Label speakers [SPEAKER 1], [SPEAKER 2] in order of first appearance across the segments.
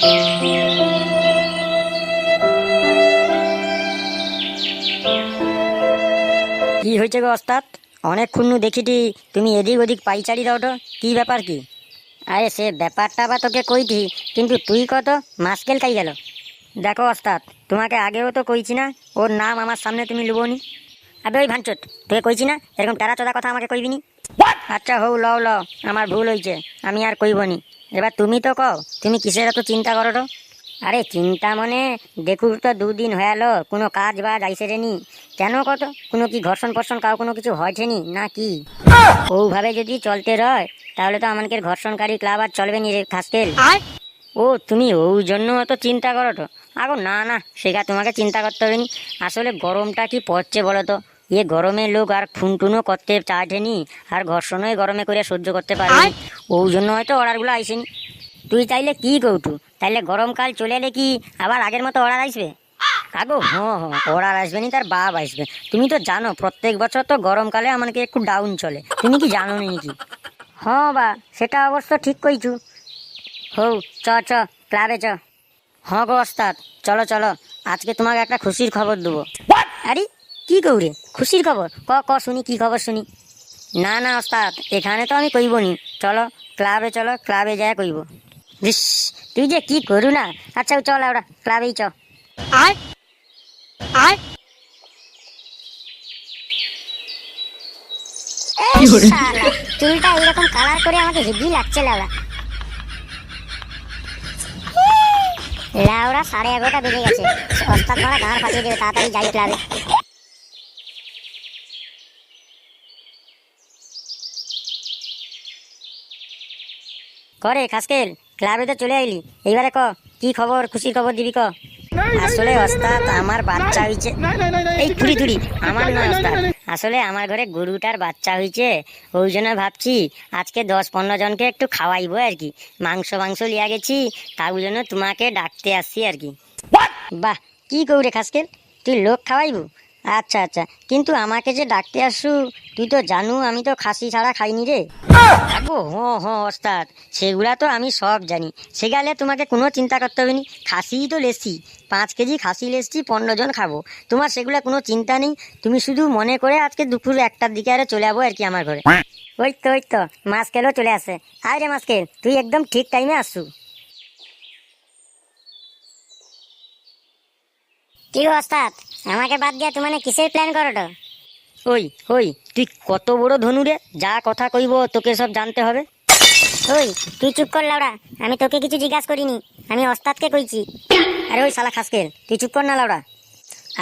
[SPEAKER 1] কি হয়েছে গো ওস্তাদ? অনেকক্ষণ দেখিটি তুমি এদিক ওদিক পাইচারি দাও তো কি ব্যাপার কি? আরে সে ব্যাপারটা বা তোকে কইটি কিন্তু তুই কত মাসকেল খাই গেল। দেখো ওস্তাদ তোমাকে আগেও তো কইছি না ওর নাম আমার সামনে তুমি লুবোনি আবে ওই ভাঞ্চত তোকে কইছি না এরকম টেরা চোদা কথা আমাকে কইবিনি আচ্ছা হৌ লও লও আমার ভুল হয়েছে আমি আর কইবনি এবার তুমি তো কও, তুমি কিসের এত চিন্তা করো তো? আরে চিন্তা মনে, দেখুক তো দুদিন হয়ে গেলো কোনো কাজ বাজ আইসে রে নি। কেন কত কোনো কি ঘর্ষণ ফর্ষণ কাউ কোনো কিছু হয়েছে নি, না কি? ওভাবে যদি চলতে রয়, তাহলে তো আমাদের ঘর্ষণকারী ক্লাব আর চলবে নি রে খাসকেল ও, তুমি ওই জন্য অত চিন্তা করো তো? আগো, না না সেটা তোমাকে চিন্তা করতে হবে আসলে গরমটা কি পড়ছে বলো তো? এ গরমে লোক আর খুনটুনও করতে চাটেনি আর ঘর্ষণও এই গরমে করে সহ্য করতে পারেনি। ওই জন্য হয়তো অর্ডারগুলো আইসেনি। তুই চাইলে কি কৌটু তাইলে গরমকাল চলে এলে কি আবার আগের মতো অর্ডার আসবে? কাগো হ্যাঁ হ্যাঁ অর্ডার আসবে নি তার বাপ আসবে। তুমি তো জানো প্রত্যেক বছর তো গরমকালে আমাকে একটু ডাউন চলে। তুমি কি জানো নি নাকি? হ্যাঁ বা সেটা অবশ্য ঠিক কইছু। হৌ চ চ ক্লাবে চ। হ্যাঁ গো ওস্তাদ চলো চলো আজকে তোমাকে একটা খুশির খবর দেবো। আরে কি কৌরে খুশির খবর? ক ক শুনি কি খবর শুনি? না না ওস্তাদ এখানে তো আমি কইব নি চলো ক্লাবে চলো ক্লাবে যায় কইব। ইস তুই যে কি করু না আচ্ছা চল ওরা ক্লাবেই চ।
[SPEAKER 2] আর আর
[SPEAKER 3] চুলটা এইরকম কালার করে আমাকে হেভি লাগছে লাউরা। লাউরা সাড়ে এগারোটা বেজে গেছে। ওস্তাদ মারা গাঁড় ফাটিয়ে দেবে তাড়াতাড়ি যাই ক্লাবে।
[SPEAKER 1] করে খাসকেল ক্লাবে তো চলে আইলি। এইবারে ক কি খবর খুশির খবর দিবি ক? আসলে ওস্তাদ আমার বাচ্চা হয়েছে এই তুড়ি তুড়ি আমার নয় ওস্তাদ। আসলে আমার ঘরে গরুটার বাচ্চা হয়েছে ওই জন্য ভাবছি আজকে দশ পনেরো জনকে একটু খাওয়াইবো আর কি। মাংস মাংস লিয়া গেছি তার জন্য তোমাকে ডাকতে আসছি আর কি। বাহ কি কৌরে খাসকেল? তুই লোক খাওয়াইবু? আচ্ছা আচ্ছা। কিন্তু আমাকে যে ডাকতে আসু তুই তো জানু আমি তো খাসি ছাড়া খাইনি রে। আগো হ্যাঁ হ্যাঁ ওস্তাদ সেগুলা তো আমি সব জানি। সেগালে তোমাকে কোনো চিন্তা করতে হবে নি। খাসিই তো লেসি। পাঁচ কেজি খাসি লেসছি পনেরো জন খাব। তোমার সেগুলা কোনো চিন্তা নেই। তুমি শুধু মনে করে আজকে দুপুর একটার দিকে আরে চলে যাব আর কি আমার ঘরে। ওই তো ওই তো মাছ কেলেও চলে আসে। আরে মাছ কেল তুই একদম ঠিক টাইমে আসছু
[SPEAKER 3] কি গো ওস্তাদ? আমাকে বাদ দিয়া তুমি মানে কিসের প্ল্যান করো তো
[SPEAKER 1] ওই ওই তুই কত বড় ধনু রে? যা কথা কইব তোকে সব জানতে হবে।
[SPEAKER 3] ওই তুই চুপ কর লাউরা আমি তোকে কিছু জিজ্ঞাসা করিনি। আমি ওস্তাদকে কইছি।
[SPEAKER 1] আরে ওই শালা খাসকেল তুই চুপ কর না লাউড়া।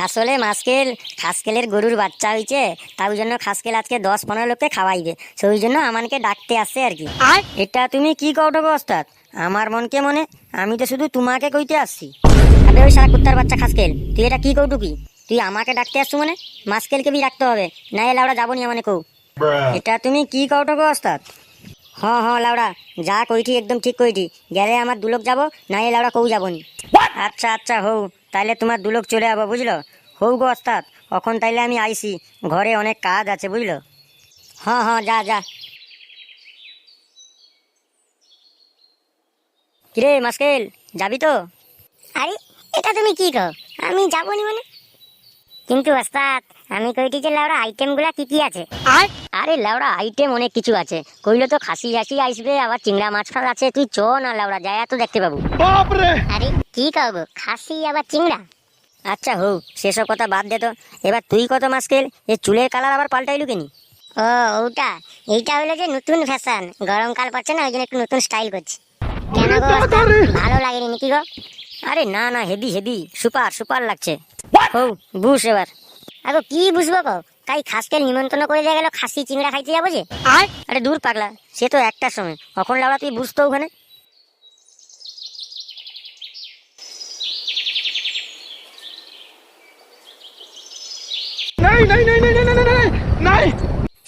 [SPEAKER 1] আসলে মাসকেল খাসকেলের গরুর বাচ্চা হয়েছে তার জন্য খাসকেল আজকে দশ পনেরো লোককে খাওয়াইবে। সেই জন্য আমাকে ডাকতে আসছে আর কি।
[SPEAKER 2] আর
[SPEAKER 1] এটা তুমি কি কৌটো গো ওস্তাদ? আমার মনকে মনে আমি তো শুধু তোমাকে কইতে আসছি। আবে ওই সারা কুত্তার বাচ্চা খাসকেল, তুই এটা কি কৌটু কি? তুই আমাকে ডাকতে আসছো মানে? মাসকেলকে বি ডাকতে হবে, না এ লাউড়া যাব নি মানে কৌ। এটা তুমি কি কৌটো গো ওস্তাদ? হ্যাঁ হ্যাঁ লাউড়া, যা কইটি একদম ঠিক কইটি, গেলে আমার দুলোক যাব, না এ লাউড়া কৌ যাবনি আচ্ছা আচ্ছা হৌ তাইলে তোমার দুলোক চলে যাব বুঝলো? হৌ গো ওস্তাদ এখন তাইলে আমি আইসি ঘরে অনেক কাজ আছে, বুঝলো? হ্যাঁ হ্যাঁ যা যা। কিরে মাসকেল, যাবি তো?
[SPEAKER 3] আরে এটা তুমি কি কো আমি যাব নি মানে? কিন্তু ওস্তাদ আমি কইটি যে লাউরা আইটেমগুলা কি কি আছে?
[SPEAKER 2] আর?
[SPEAKER 1] আরে লাউড়া আইটেম অনেক কিছু আছে। কইলে তো খাসি হাসি আসবে আবার চিংড়া মাছ ফাল আছে। তুই চ না লাউড়া যায় তো দেখতে পাবো।
[SPEAKER 3] আরে কি গো খাসি আবার চিংড়া?
[SPEAKER 1] আচ্ছা হো সেসব কথা বাদ দে তো। এবার তুই কত মাসকেল এ চুলের কালার আবার পাল্টাইলু কেনি?
[SPEAKER 3] ও ওটা। এইটা হলো যে নতুন ফ্যাশন গরমকাল পড়ছে না ওই জন্য একটু নতুন স্টাইল করছি। কেন গো ভালো লাগেনি নাকি গো?
[SPEAKER 1] আরে না না হেদি হেদি। সুপার সুপার লাগছে। ও বুঝ এবার।
[SPEAKER 3] আগো কি বুঝব গো তাই খাসকে নিমন্ত্রণ করে দিয়ে গেল খাসি চিংড়া খাইতে যাব যে।
[SPEAKER 2] আর?
[SPEAKER 1] আরে দূর পাগলা সে তো একটার সময়। কখন লাউড়া তুই বুঝতো ওখানে?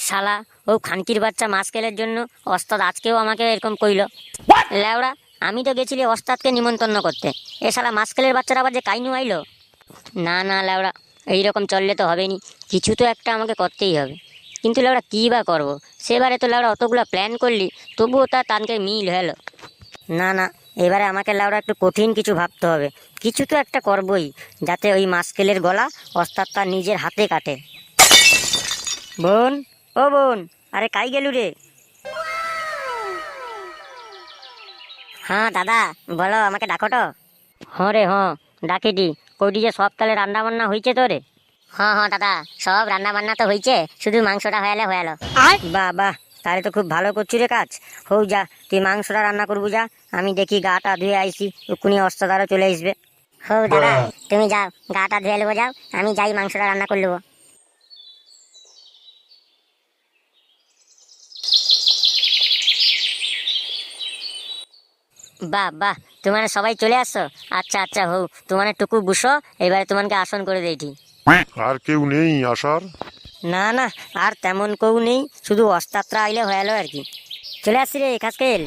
[SPEAKER 1] শালা ও খানকির বাচ্চা মাছ কেলের জন্য অস্তাদ আজকেও আমাকে এরকম কইল। লেওড়া আমি তো গেছিলি ওস্তাদকে নিমন্ত্রণ করতে। এ শালা মাছ বাচ্চারা আবার যে কাইনু আইলো? না না লেওড়া এইরকম চললে তো হবে নি। কিছু তো একটা আমাকে করতেই হবে। কিন্তু লাউড়া, কী বা করব? সেবারে তো লাউড়া অতগুলো প্ল্যান করলি, তবুও তার তানকে মিল হলো। না না, এবারে আমাকে লাউড়া একটু কঠিন কিছু ভাবতে হবে। কিছু তো একটা করবই, যাতে ওই মাস্কেলের গলা ওস্তাদ তার নিজের হাতে কাটে। বোন, ও বোন, আরে কাই গেলু রে? হ্যাঁ দাদা বলো আমাকে ডাকো তো হ্যাঁ রে হ্যাঁ ডাকি দি। কইটি যে সব তালে রান্না বান্না হয়েছে তো রে হ্যাঁ হ্যাঁ দাদা সব রান্না বান্না তো হয়েছে শুধু মাংসটা হয়ে হয়ে গেল
[SPEAKER 2] আয়!
[SPEAKER 1] বাহ বাহ তাহলে তো খুব ভালো করছি রে কাজ। হৌ যা তুই মাংসটা রান্না করব যা আমি দেখি গাটা ধুয়ে আইসি উকুনি অস্তাদারও চলে আসবে।
[SPEAKER 3] হো দাদা তুমি যাও গাটা ধুয়ে নেব যাও আমি যাই মাংসটা রান্না করে নেব
[SPEAKER 1] বাহ বাহ। তোমার সবাই চলে আসছো আচ্ছা আচ্ছা হৌ তোমার টুকু বুসো এবারে তোমাকে আসন করে দেইটি
[SPEAKER 4] আর কেউ নেই আসার?
[SPEAKER 1] না না আর তেমন কেউ নেই শুধু অস্তাত্রা আইলে হয়ে গেলো আর কি। চলে আসছি রে খাসকেল।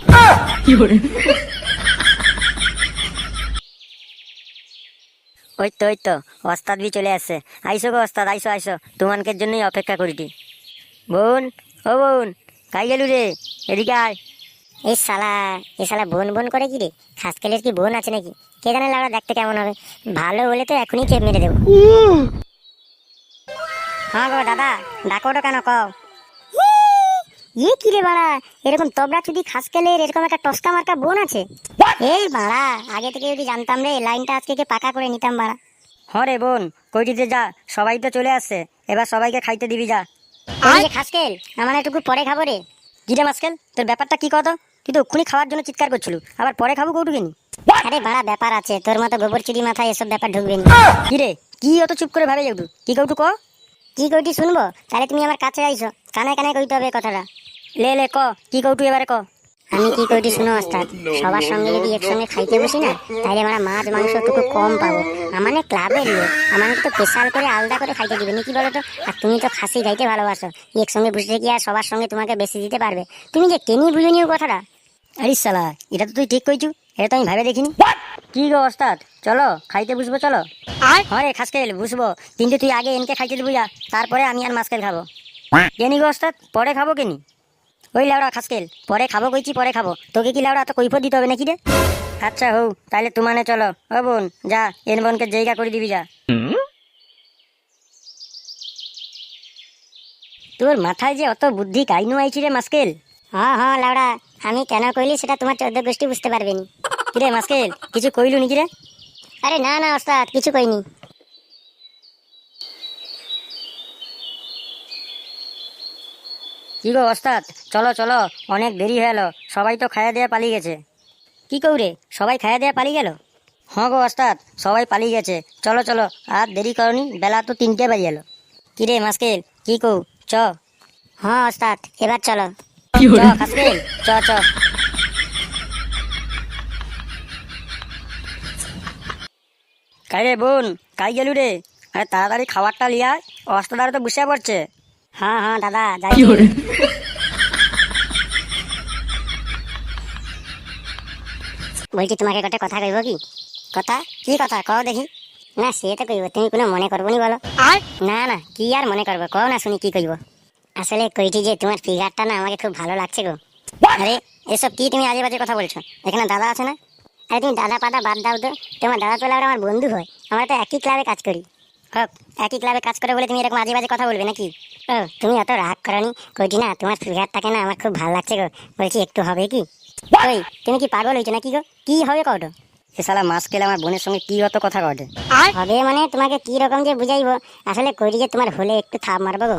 [SPEAKER 1] ওই তো ওই তো ওস্তাদ বি চলে আসছে আইসো গো ওস্তাদ আইসো আইসো। তোমানকের জন্যই অপেক্ষা করিটি। বোন ও বোন কাই গেলু রে এদিকে আয়।
[SPEAKER 3] এই শালা এই শালা বোন বোন করে কি রে? খাসকেলের কি বোন আছে নাকি? কে জানে লাউড়া দেখতে কেমন হবে। ভালো হলে তো এখনই চেপ মেরে দেবো। হ্যাঁ গো দাদা ডাকো ওটা কেন কও? ইয়ে কি রে বাড়া এরকম তবড়া চুদি খাসকেলের এরকম একটা টসকা মার্কা বোন আছে? এই বাড়া আগে থেকে যদি জানতাম রে লাইনটা আজকে কে পাকা করে নিতাম বাড়া।
[SPEAKER 1] হ্যাঁ রে বোন কইটিতে যা সবাই তো চলে আসছে এবার সবাইকে খাইতে দিবি যা।
[SPEAKER 3] খাসকেল আমার একটু পরে খাব রে।
[SPEAKER 1] গিরে মাসকেল তোর ব্যাপারটা কি কত? তুই তো খুনি খাওয়ার জন্য চিৎকার করছিল। আবার পরে খাব কৌটুকিনি?
[SPEAKER 3] আরে বাড়া ব্যাপার আছে। তোর মতো গোবর চিড়ি মাথায় এসব ব্যাপার ঢুকবে না।
[SPEAKER 1] কিরে কি অত চুপ করে ভাবে যাব কি কৌটু ক?
[SPEAKER 3] কি কৌটি শুনব? তাহলে তুমি আমার কাছে আইসো। কানে কানে কইতে হবে কথাটা।
[SPEAKER 1] লে লে ক। কি কৌটু এবারে ক?
[SPEAKER 3] আমি কি কইটি শুনো ওস্তাদ? সবার সঙ্গে যদি একসঙ্গে খাইতে বসি না তাহলে আমরা মাছ মাংস টুকু কম পাবো। আমানে ক্লাবের লোক আমাকে তো স্পেশাল করে আলাদা করে খাইতে দিবে। নাকি বলো তো আর তুমি তো খাসি খাইতে ভালোবাসো। একসঙ্গে বসে কি আর সবার সঙ্গে তোমাকে বেশি দিতে পারবে? তুমি যে কেনি বুঝে নিও কথাটা।
[SPEAKER 1] আরে সালা এটা তো তুই ঠিক কইছু। এটা তো আমি ভাবে দেখিনি। কি গো ওস্তাদ? চলো খাইতে বুঝব চলো।
[SPEAKER 2] আয়।
[SPEAKER 1] হ্যাঁ রে খাসকেল বুঝব কিন্তু তুই আগে এনকে খাইতে দিবি যা। তারপরে আমি আর মাসকেল খাব। কেনি গো ওস্তাদ? পরে খাব কেনি? ওই লাউড়া খাসকেল পরে খাব কইছি পরে খাব। তোকে কি লাউড়া তো কৈফত দিতে হবে নাকি রে? আচ্ছা হৌ তাহলে তুমানে চলো। ও বোন যা এন বোনকে জায়গা করে দিবি যা। তোর মাথায় যে অত বুদ্ধি কাইনু আইছি রে মাসকেল?
[SPEAKER 3] হ্যাঁ হ্যাঁ লাউড়া আমি কেন কইলি সেটা তোমার চোদ্দ গোষ্ঠী বুঝতে পারবে নি
[SPEAKER 1] কিরে মাসকেল কিছু কইলু নাকি রে?
[SPEAKER 3] আরে না না ওস্তাদ কিছু কইনি।
[SPEAKER 1] কি গো ওস্তাদ? চলো চলো অনেক দেরি হয়ে গেলো সবাই তো খাইয়া দেয়া পালিয়ে গেছে। কি কৌরে সবাই খাইয়া দেয়া পালিয়ে গেল? হ্যাঁ গো ওস্তাদ সবাই পালিয়ে গেছে। চলো চলো আর দেরি করনি বেলা তো তিনটে বাজে গেলো কি রে মাসকেল কি কৌ? চ।
[SPEAKER 3] হ্যাঁ ওস্তাদ এবার চলো।
[SPEAKER 1] খাসকেল চ চ। কাই রে বোন কাই গেলু রে? আরে তাড়াতাড়ি খাবারটা লিয়া অস্তাদারে তো বসে পড়ছে।
[SPEAKER 3] হ্যাঁ হ্যাঁ দাদা যাই। বলছি তোমাকে একটা কথা কইব কি? কথা? কি কথা? কও দেখি। না সে তো কইব তুমি কোনো মনে করব নি বলো।
[SPEAKER 2] আয়
[SPEAKER 3] না না কি আর মনে করব? কও না শুনি কি কইব। আসলে কইটি যে তোমার ফিগারটা না আমাকে খুব ভালো লাগছে গো। আরে এসব কি তুমি আজে বাজে কথা বলছো? এখানে দাদা আছে না? আরে তুমি দাদা পাদা বাদ দাও তো। তোমার দাদা তো আমার বন্ধু হয়। আমরা তো একই ক্লাবে কাজ করি। একই ক্লাবে কাজ করে বলে তুমি এরকম আজে বাজে কথা বলবে নাকি? ও তুমি অত রাগ করনি। কইটি না তোমার ফিগারটাকে না আমার খুব ভালো লাগছে গো। বলছি একটু হবে কি? ওই তুমি কি পাগল হয়েছো নাকি গো? কি হবে কটো
[SPEAKER 1] এ শালা মাসকেল আমার বোনের সঙ্গে কি অত কথা কটে
[SPEAKER 3] হবে মানে তোমাকে কি রকম যে বুঝাইবো? আসলে কইরি যে তোমার হলে একটু থাপ মারবো গো।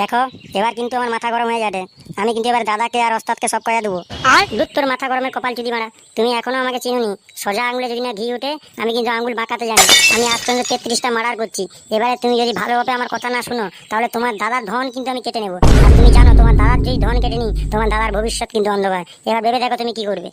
[SPEAKER 3] দেখো এবার কিন্তু আমার মাথা গরম হয়ে যাবে। আমি কিন্তু এবার দাদাকে আর ওস্তাদকে সব কয়া দেবো।
[SPEAKER 2] আয়
[SPEAKER 3] লুত তোর মাথা গরমের কপাল চুদি মারা। তুমি এখনও আমাকে চিনুনি। সোজা আঙুলে যদি না ঘি উঠে আমি কিন্তু আঙুল বাঁকাতে জানি। আমি আজ পর্যন্ত তেত্রিশটা মারার করছি। এবারে তুমি যদি ভালোভাবে আমার কথা না শুনো তাহলে তোমার দাদার ধন কিন্তু আমি কেটে নেব। আর তুমি জানো তোমার দাদার যেই ধন কেটে নি তোমার দাদার ভবিষ্যৎ কিন্তু অন্ধকার। এবার ভেবে দেখো তুমি কি করবে।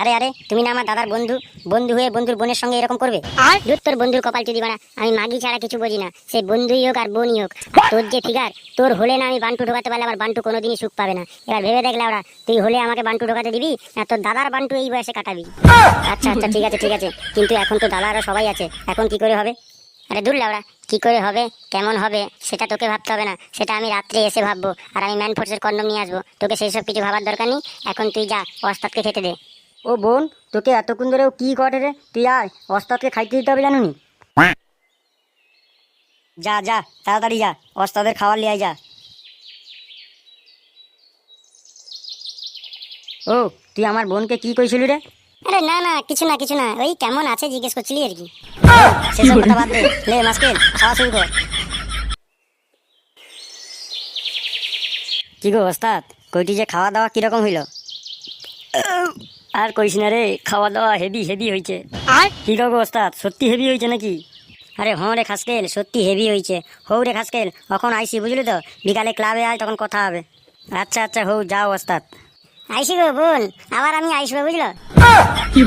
[SPEAKER 3] আরে আরে তুমি না আমার দাদার বন্ধু বন্ধু হয়ে বন্ধুর বোনের সঙ্গে এরকম করবে?
[SPEAKER 2] আয়
[SPEAKER 3] দুধ তোর বন্ধুর কপাল চুদি বানা আমি মাগি ছাড়া কিছু বুঝি না। সে বন্ধুই হোক আর বোনই হোক তোর যে ফিগার তোর হলে না আমি বান্টু ঢোকাতে পারলে আমার বান্টু কোনোদিনই সুখ পাবে না। এবার ভেবে দেখলে ওরা তুই হলে আমাকে বান্টু ঢোকাতে দিবি না তোর দাদার বান্টু এই বয়সে কাটাবি। আচ্ছা আচ্ছা ঠিক আছে ঠিক আছে কিন্তু এখন তো দাদারা সবাই আছে এখন কি করে হবে? আরে দূর লাউড়া কি করে হবে কেমন হবে সেটা তোকে ভাবতে হবে না সেটা আমি রাত্রে এসে ভাববো আর আমি ম্যান ফোর্সের কন্ডম নিয়ে আসব তোকে সেই সব কিছু ভাবার দরকার নেই এখন তুই যা ওস্তাদকে খেতে দে।
[SPEAKER 1] ও বোন তোকে এতক্ষণ ধরেও কি করে রে? তুই আয় ওস্তাদকে খাইতে দিতে হবে জানুনি? যা যা তাড়াতাড়ি যা ওস্তাদের খাবার লিয়ে যা। ও তুই আমার বোনকে কি কইছিলি রে?
[SPEAKER 3] আরে না না কিছু না কিছু না ওই কেমন আছে জিজ্ঞেস করছিলি আর কি। সেসব কথা বাদ দে লে মাস্কেল খাওয়া শুরু কর।
[SPEAKER 1] কি গো ওস্তাদ কইটি যে খাওয়া দাওয়া কীরকম হইল? আর কইস না রে খাওয়া দাওয়া হেভি হেভি হয়েছে
[SPEAKER 2] আর?
[SPEAKER 1] কি গো ওস্তাদ সত্যি হেভি হয়েছে নাকি? আরে হ রে খাসকেল সত্যি হেভি হয়েছে হৌ রে খাসকেল এখন আইসি বুঝলি তো? বিকালে ক্লাবে আয় তখন কথা হবে। আচ্ছা আচ্ছা হৌ যাও ওস্তাদ।
[SPEAKER 3] আইসি গো বল আবার আমি আইসবো বুঝলো?
[SPEAKER 2] কি